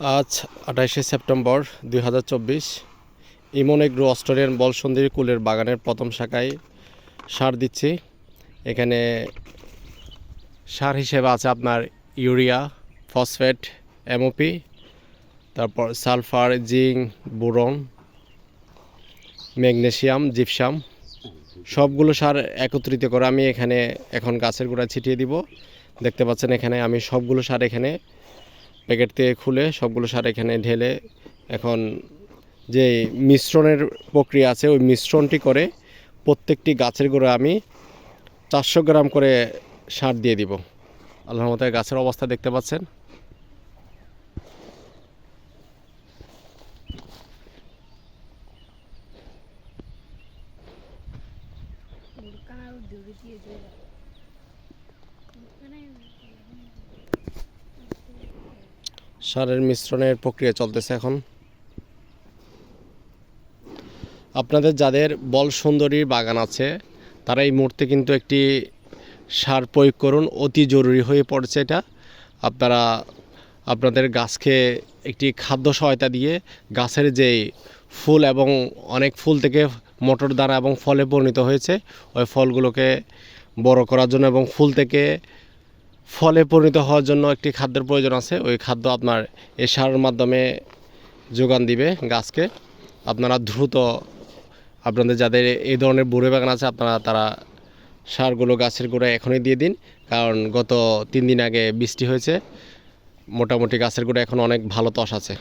আজ আঠাশে সেপ্টেম্বর দুই হাজার চব্বিশ ইমন এগ্রো অস্ট্রেলিয়ান বলসন্দির কুলের বাগানের প্রথম শাখায় সার দিচ্ছি। এখানে সার হিসেবে আছে আপনার ইউরিয়া, ফসফেট, এমওপি, তারপর sulphur, zinc, boron magnesium gypsum. সবগুলো সার একত্রিত করে আমি এখানে এখন গাছের গোড়ায় ছিটিয়ে দিব। দেখতে পাচ্ছেন এখানে আমি সবগুলো সার এখানে প্যাকেট থেকে খুলে সবগুলো সার এখানে ঢেলে এখন যে মিশ্রণের প্রক্রিয়া আছে, ওই মিশ্রণটি করে প্রত্যেকটি গাছের গোড়া আমি চারশো গ্রাম করে সার দিয়ে দিব। আল্লাহর মতো গাছের অবস্থা দেখতে পাচ্ছেন। দিয়ে দিয়ে সারের মিশ্রণের প্রক্রিয়া চলতেছে এখন। আপনাদের যাদের বল সুন্দরীর বাগান আছে, তারা এই মুহূর্তে কিন্তু একটি সার প্রয়োগ করুন, অতি জরুরি হয়ে পড়ছে এটা। আপনারা আপনাদের গাছকে একটি খাদ্য সহায়তা দিয়ে গাছের যে ফুল এবং অনেক ফুল থেকে মটর দানা এবং ফলে পরিণত হয়েছে, ওই ফলগুলোকে বড় করার জন্য এবং ফুল থেকে ফলে পরিণত হওয়ার জন্য একটি খাদ্যের প্রয়োজন আছে। ওই খাদ্য আপনার এই সারের মাধ্যমে যোগান দিবে গাছকে। আপনারা দ্রুত আপনাদের যাদের এই ধরনের বুড়ে বাগান আছে, আপনারা তারা সারগুলো গাছের গোড়ায় এখনই দিয়ে দিন। কারণ গত তিন দিন আগে বৃষ্টি হয়েছে। মোটামুটি গাছের গোড়ায় এখন অনেক ভালো তস আছে।